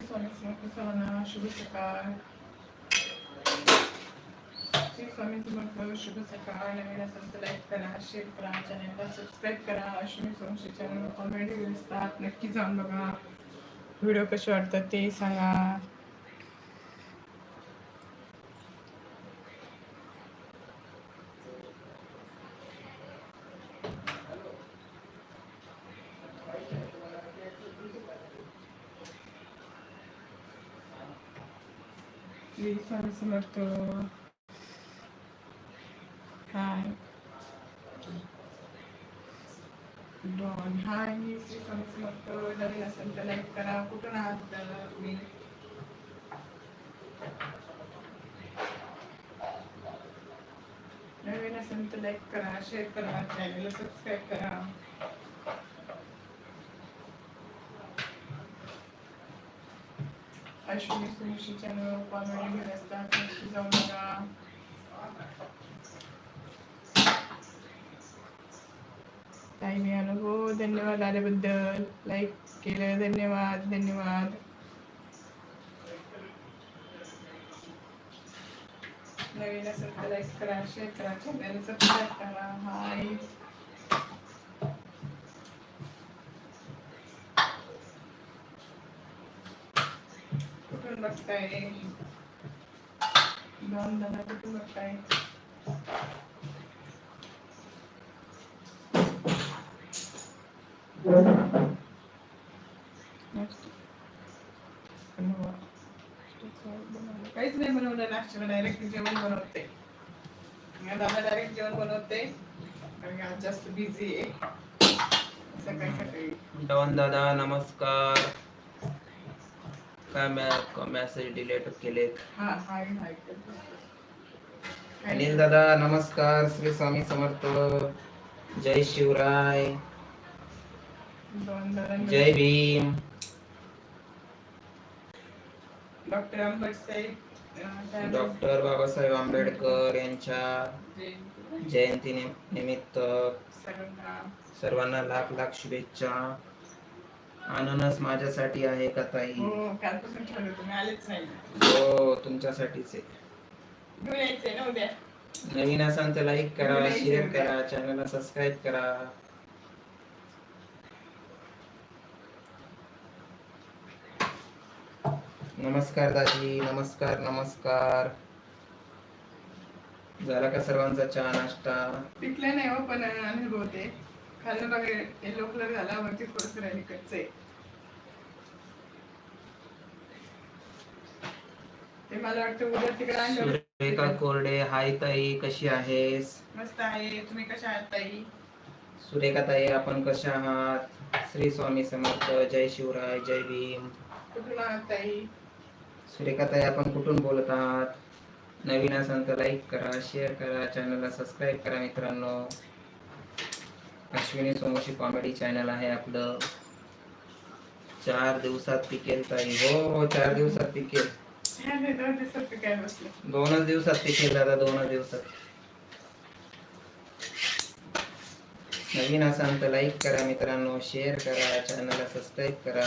सर्वांना शुभ सकाळ श्री स्वामी समर्थ शुभ सकाळ नवीन असेल तर लाईक करा शेअर करा चॅनलला सबस्क्राईब करा अश्विनी सोमशी चॅनल कॉमेडी असतात नक्की जाऊन बघा. व्हिडिओ कसे वाटतात ते सांगा Shri Swami Samarth hi Don hi मी श्री स्वामी समर्थ नवीन असेल तर लाईक करा कुठून आहात तुम्ही नवीन असेल तर लाईक करा शेअर करा चॅनलला सबस्क्राईब करा. अश्विनी सुशी चॅनल कॉमेडी घेत असतात नक्की जाऊन बघा काही मिळालं हो धन्यवाद आल्याबद्दल लाईक केलं धन्यवाद धन्यवाद नवीन असेल तर लाईक करा शेअर करा चॅनल सबस्क्राईब करा हाय कुठून काय दोन दादा कुठून काय काहीच नाही बनवलं नाश्त्याला डायरेक्ट जेवण बनवते. दादा डायरेक्ट जेवण बनवते. कारण आज जास्त बिझी आहे. सकाळी सकाळी. दादा नमस्कार. काय मेसेज डिलीट केले हा हाय हाय. अनिल दादा नमस्कार. श्री स्वामी समर्थ. जय शिवराय. जय भीम. डॉक्टर साहेब. डॉक्टर बाबासाहेब आंबेडकर यांच्या जयंती. निम- निमित्त सर्वांना लाख लाख शुभेच्छा. अननस माझ्यासाठी आहे का ताई? हो कालपासून ठरवलं तुम्ही आलेच नाही. हो तुमच्यासाठीच आहे. घेऊन यायचंय ना उद्या. नवीन असाल तर लाईक करा शेअर. करा चॅनलला सबस्क्राईब करा. नमस्कार दाजी नमस्कार नमस्कार. झाला का सर्वांचा चहा नाश्ता? पिकलं नाही हो पण अनुभव बघा येलो कलर झाला वरती थोडस राहिली कच्च. ते मला वाटतं उद्या तिकडे सुरेखा कोरडे हाय ताई कशी आहेस? मस्त आहे तुम्ही कशा आहात ताई? सुरेखा ताई आपण कशा आहात? श्री स्वामी समर्थ जय शिवराय जय भीम. कुठून आहात ताई? सुरेखा ताई आपण कुठून बोलत आहात? नवीन असाल तर लाईक करा शेअर करा चॅनलला सबस्क्राईब करा मित्रांनो. अश्विनी सोमोशी कॉमेडी चॅनल आहे आपलं. चार दिवसात पिकेल ताई. हो चार दिवसात पिकेल. दोनच दिवसात पिकेल दादा दोनच दिवसात. नवीन असाल तर लाईक करा मित्रांनो शेअर करा चॅनलला सबस्क्राईब करा.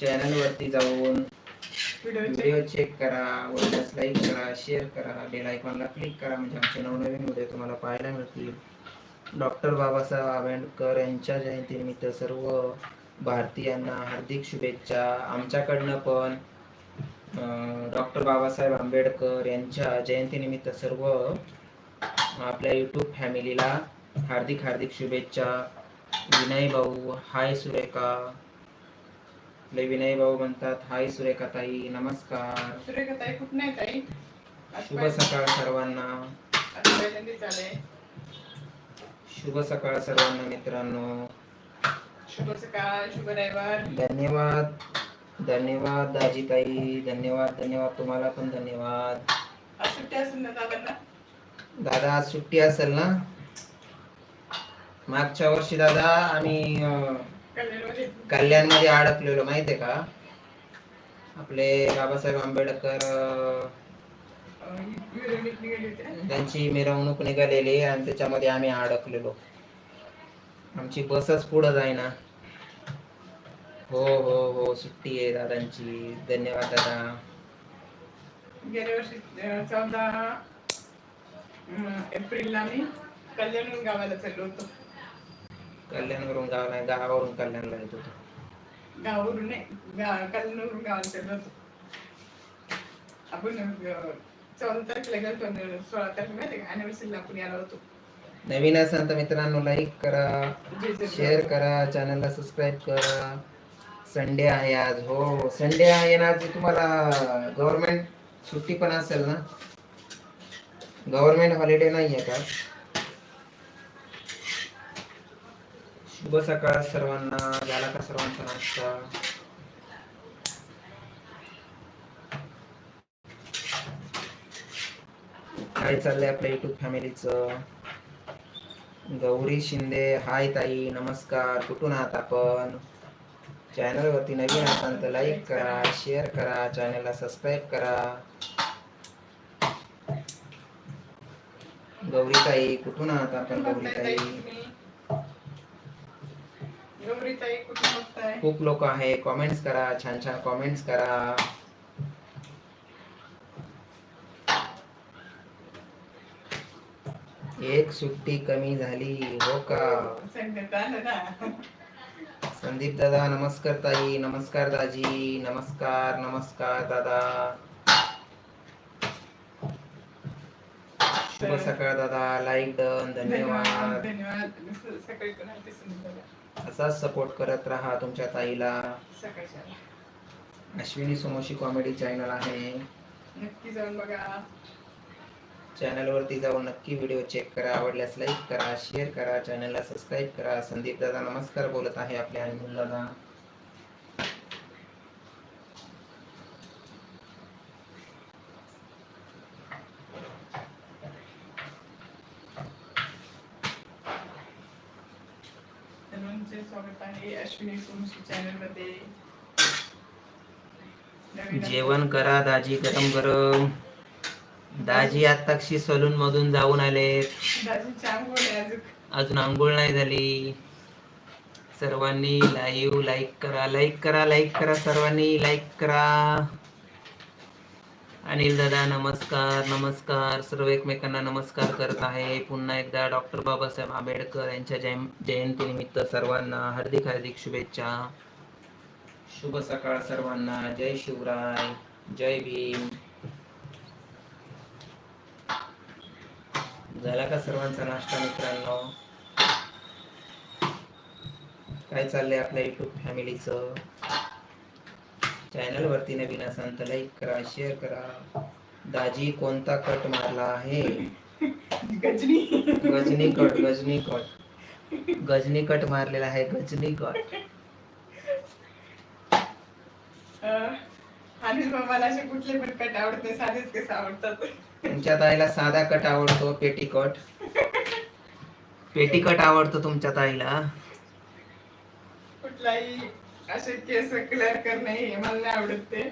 चॅनल वरती जाऊन व्हिडिओ चेक करा वरच लाईक करा शेअर करा बेल आयकॉनला क्लिक करा. म्हणजे आमचे नवनवीन व्हिडिओ तुम्हाला पाहायला मिळतील. डॉक्टर बाबासाहेब आंबेडकर यांच्या जयंतीनिमित्त सर्व भारतीयांना हार्दिक शुभेच्छा. आमच्याकडनं पण डॉक्टर बाबासाहेब आंबेडकर यांच्या जयंतीनिमित्त सर्व आपल्या यूट्यूब फॅमिलीला हार्दिक हार्दिक शुभेच्छा. विनय भाऊ हाय सुरेखा. आपले विनय भाऊ म्हणतात हाय सुरेखा ताई नमस्कार. सुरेखा ताई खूप नाही ताई. शुभ सकाळ सर्वांना. आज पहिल्यांदाच आले. शुभ सकाळ सर्वांना मित्रांनो. शुभ सकाळ शुभ रविवार. धन्यवाद. धन्यवाद दाजीताई. धन्यवाद धन्यवाद. तुम्हाला पण धन्यवाद. आज सुट्टी असेल ना दादांना? दादा आज सुट्टी असेल ना? मागच्या वर्षी दादा आम्ही कल्याणमध्ये कल्याणमध्ये अडकलेलो माहितीये का? आपले बाबासाहेब आंबेडकर त्यांची मिरवणूक निघालेली आणि त्याच्यामध्ये आम्ही अडकलेलो. आमची बसच पुढं जाईना. हो हो हो सुट्टी आहे दादांची. धन्यवाद दादा. गेल्या वर्षी चौदा एप्रिलला मी कल्याणहून गावाला चाललो होतो. कल्याणवरून गाव गावावरून कल्याणला येत होतो. गावावरून नाही कल्याणवरून गावाला चाललो आपण चौदा तारखेला गेलो सोळा तारखेला अॅनिव्हर्सरीला आपण यायला होतो. नवीन असाल तर मित्रांनो लाईक करा शेअर करा चॅनलला सबस्क्राईब करा. संडे आहे आज हो संडे आहे ना आज तुम्हाला गव्हर्नमेंट सुट्टी पण असेल ना? गव्हर्नमेंट हॉलिडे नाही आहे का? शुभ सकाळ सर्वांना झाला का सर्वांचा नाश्ता? काय चाललंय आपल्या युट्यूब फॅमिलीचं गौरी शिंदे हाय ताई नमस्कार कुठून आहात आपण? चॅनल वरती नवीन असाल तर लाईक करा शेअर करा चॅनलला सबस्क्राईब करा. गौरी ताई कुठून आहात आपण गौरी ताई? खूप लोक आहे. कॉमेंट्स करा छान छान कॉमेंट्स करा. एक सुट्टी कमी झाली हो का? संदीप दादा नमस्कार ताई. नमस्कार दाजी. नमस्कार नमस्कार दादा. शुभ सकाळ दादा. लाईक डन धन्यवाद. धन्यवाद असाच सपोर्ट करत राहा तुमच्या ताईला. अश्विनी सोमोशी कॉमेडी चॅनल आहे. नक्की जाऊन बघा. चॅनल वरती जाऊन नक्की व्हिडिओ चेक करा. आवडल्यास लाईक करा शेअर करा. चॅनलला सबस्क्राईब करा. संदीप दादा नमस्कार बोलत आहे आपले अनिल दादा सर्वांचे स्वागत आहे अश्विनी सोमशी चॅनलमध्ये नवीन जेवण करा दाजी गरम गरम. दाजी आत्ताक्षी सलून मधून जाऊन आले दाजी छान बोल अजून. अजून आंघोळ नाही झाली. सर्वांनी लाईव्ह लाईक करा लाईक करा लाईक करा सर्वांनी लाईक करा. अनिल दादा नमस्कार नमस्कार. सर्व एकमेकांना नमस्कार करत आहे. पुन्हा एकदा डॉक्टर बाबासाहेब आंबेडकर यांच्या जय जयंतीनिमित्त सर्वांना हार्दिक हार्दिक शुभेच्छा. शुभ सकाळ सर्वांना. जय शिवराय. जय भीम. झाला का सर्वांचा नाश्ता मित्रांनो? काय चाललंय आपल्या युट्यूब फॅमिलीचं चॅनल वरती नवीन असाल तर लाईक करा शेअर करा. दाजी कोणता कट मारला आहे? Ghajini. Ghajini cut Ghajini cut Ghajini cut मारलेला आहे गजनी कट असे कुठले पण कट आवडत नाही साधेच केस आवडतात? तुमच्या ताईला साधा कट आवडतो पेटी कट पेटी कट आवडतो तुमच्या ताईला. कुठलाही असे केस क्लिअर करणे हे मला नाही आवडत ते.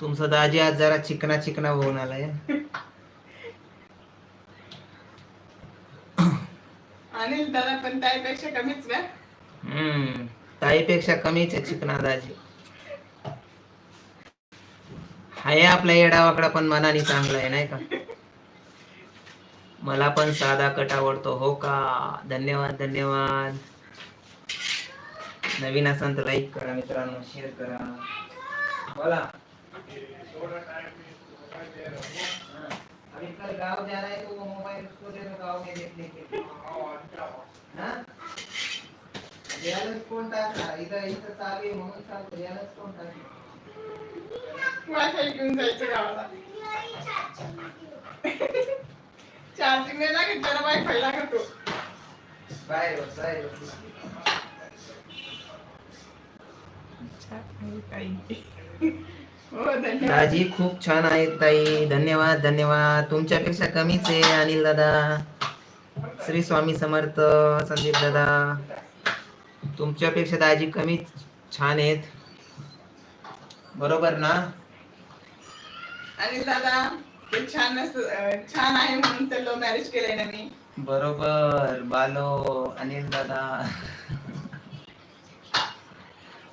तुमचा दाजी आज जरा चिकना चिकना होऊन आलाय. अनिल दादा पण त्यापेक्षा कमीच ना हम्म ताईपेक्षा कमीच आहे चिकना दाजी. हाय आपला येडावाकडा पण मनाने चांगला आहे नाही का? मला पण साधा कट आवडतो. हो का? धन्यवाद धन्यवाद. नवीन असाल तर लाईक करा मित्रांनो शेअर करा. बोला. हाँ, अभी कल गाँव जा रहे हैं तो वो मोबाइल उसको दे दो गाँव में देखने के लिए हाँ? टाकला इथं इथं चालू आहे म्हणून टाकला वायफाय घेऊन जायचं गावाला. चार्जिंग नाही लागत वायफाय बाहेर बाहेर दाजी खूप छान आहेत ताई. धन्यवाद धन्यवाद. तुमच्यापेक्षा कमीच आहे अनिल दादा. श्री स्वामी समर्थ संदीप दादा. तुमच्यापेक्षा दाजी कमीच छान आहेत. बरोबर ना? आणि दादा. ते छान असं- अं, छान आहे म्हणून तर लव्ह मॅरेज केलंय ना मी. बरोबर बालो अनिल दादा.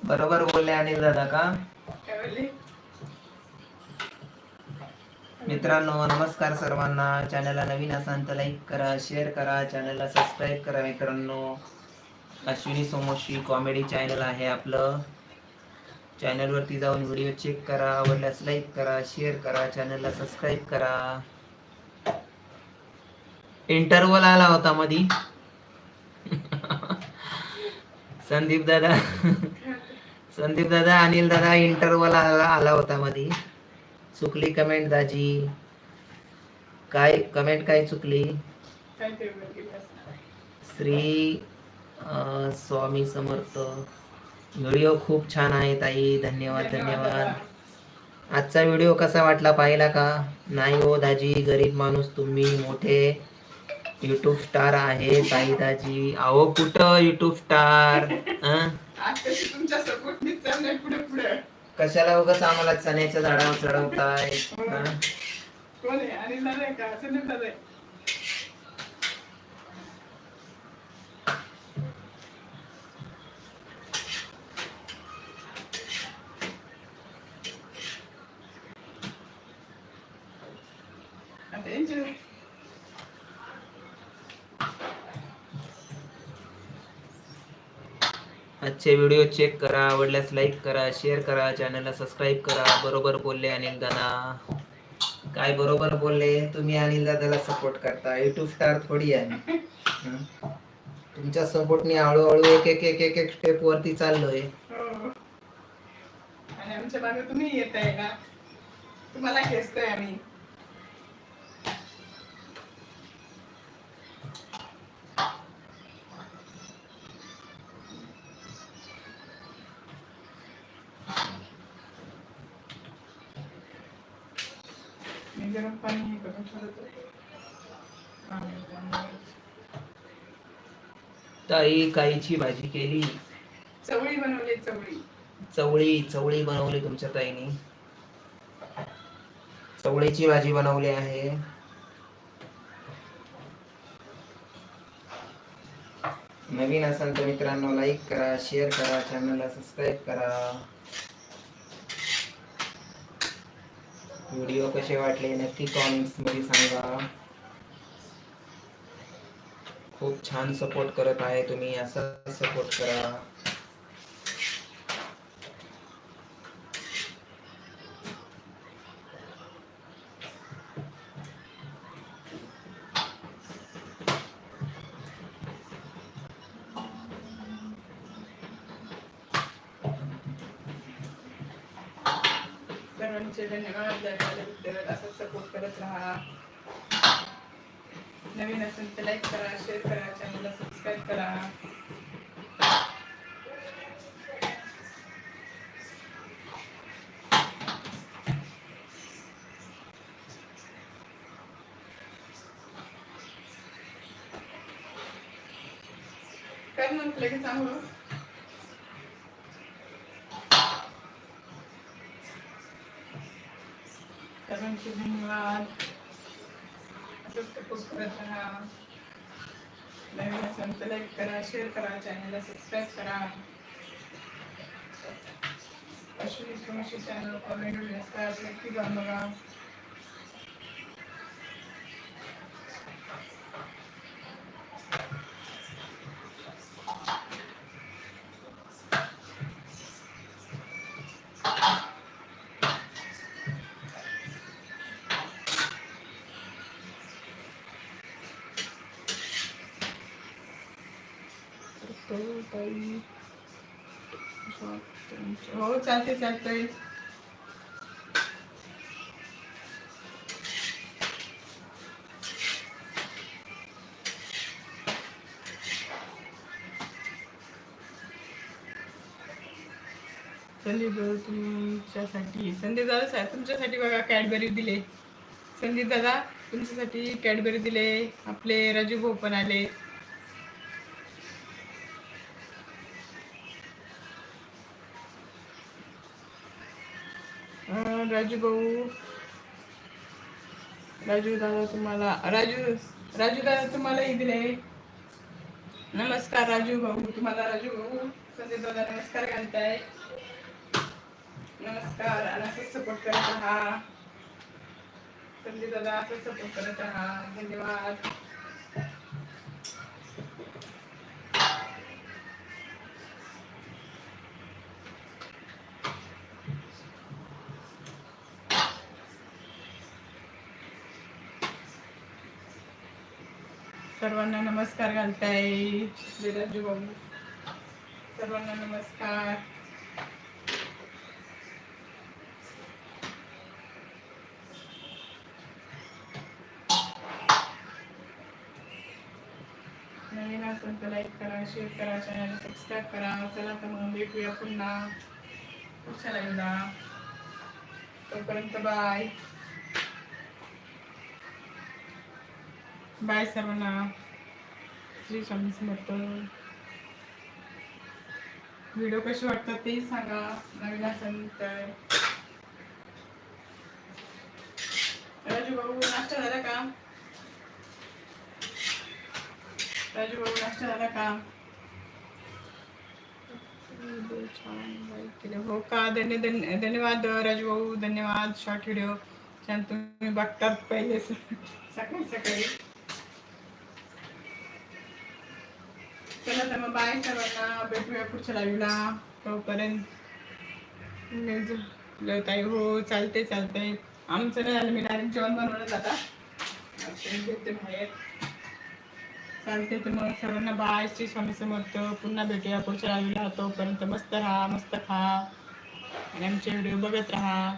बरोबर बोलले अनिल दादा का? काय बोलली? मित्रांनो नमस्कार सर्वांना. चॅनलला नवीन असाल तर लाईक करा शेअर करा. चॅनलला सबस्क्राईब करा मित्रांनो. अश्विनी सोमोशी कॉमेडी चॅनल आहे आपलं. चॅनलवरती जाऊन व्हिडिओ चेक करा. आवडल्यास लाईक करा शेअर करा. चॅनलला सबस्क्राईब करा. इंटरवल आला होता मधी. संदीप दादा. संदीप दादा अनिल दादा इंटरवल आला आला होता मधी. चुकली कमेंट दाजी. काय कमेंट काय चुकली. श्री स्वामी समर्थ. व्हिडिओ खूप छान आहे ताई. धन्यवाद धन्यवाद. आजचा व्हिडिओ कसा वाटला पाहिला का? नाही हो दाजी गरीब माणूस तुम्ही मोठे युट्यूब स्टार आहे ताई दाजी. अहो कुठं युट्यूब स्टार कशाला उगाच आम्हाला चण्याच्या झाडावर चढवताय हं? कोण आहे आणि दादा आहे का संदीप दादा आहे आता यांचे आजचे व्हिडिओ चेक करा आवडल्यास लाईक करा शेअर करा चॅनलला सबस्क्राईब करा. बरोबर बोलले अनिल दादा. काय बरोबर बोलले? तुम्ही अनिल दादाला सपोर्ट करता. युट्यूब स्टार थोडी आहे तुमच्या सपोर्टने हळूहळू एक एक एक एक एक स्टेप वरती चाललोय. हो. आणि आमच्या मागे तुम्ही येत आहे ना. तुम्हाला खेचतोय आम्ही. ताई काईची भाजी केली? चवळी बनवली चवळी. चवळी चवळी बनवली तुमच्या ताईने. चवळीची भाजी बनवली आहे. नवीन असाल तर मित्रांनो लाईक करा शेअर करा चॅनलला सबस्क्राईब करा. व्हिडिओ कसे वाटले नक्की कॉमेंट्समध्ये सांगा. खूप छान सपोर्ट करत आहे तुम्ही असं सपोर्ट करा. सर्वांचे धन्यवाद त्याबद्दल असं सपोर्ट करत राहा. नवीन असेल तर लाईक करा शेअर करा चॅनलला सबस्क्राईब करा. सर्वांचे धन्यवाद असंच सपोर्ट करत राहा नवीन असेल तर लाईक करा शेअर करा. चॅनलला सबस्क्राईब करा अशी सोमशी चॅनल कॉमेंट असतात नक्की जाऊन बघा ताई हो चालते चालतंय. संदीप दादा तुमच्यासाठी संदीप दादा साहेब तुमच्यासाठी बघा कॅडबरी दिले. संदीप दादा तुमच्यासाठी कॅडबरी दिले. आपले राजू भाऊ पण आले. राजू भाऊ. राजू दादा तुम्हाला राजू राजू दादा तुम्हाला दिले. नमस्कार राजू भाऊ. तुम्हाला राजू भाऊ संजय दादा नमस्कार घालताय. नमस्कार असंच सपोर्ट करत आहा संजय दादा असंच सपोर्ट करत आहा धन्यवाद. सर्वांना नमस्कार घालताय. जय राजू सर्वांना नमस्कार. नवीन असेल तर लाईक करा शेअर करा चॅनल सबस्क्राईब करा. चला तर मग भेटूया पुन्हा. पुढच्या लाईनला तोपर्यंत बाय बाय सर्वांना. श्री स्वामी समर्थ. व्हिडिओ कसे वाटतात तेही सांगा. नवीन असेल तर. राजू भाऊ नाश्ता झाला का? राजू भाऊ नाश्ता झाला का? छान हो का? धन्य धन्य धन्यवाद राजू भाऊ धन्यवाद शॉर्ट व्हिडिओ छान तुम्ही बघतात पहिले. सकाळी सकाळी. चला तर मग बाय सर्वांना. भेटूया पुढच्या लाईव्हला तोपर्यंत म्हणजे ताई हो चालते चालते आमचं नाही झालं मी डायरेक्ट जेवण बनवलं जाता घेते बाहेर. चालते तर मग सर्वांना बाय श्री स्वामी समर्थ. पुन्हा भेटूया पुढच्या लाईव्हला तोपर्यंत मस्त राहा मस्त खा. आणि आमचे व्हिडिओ बघत राहा.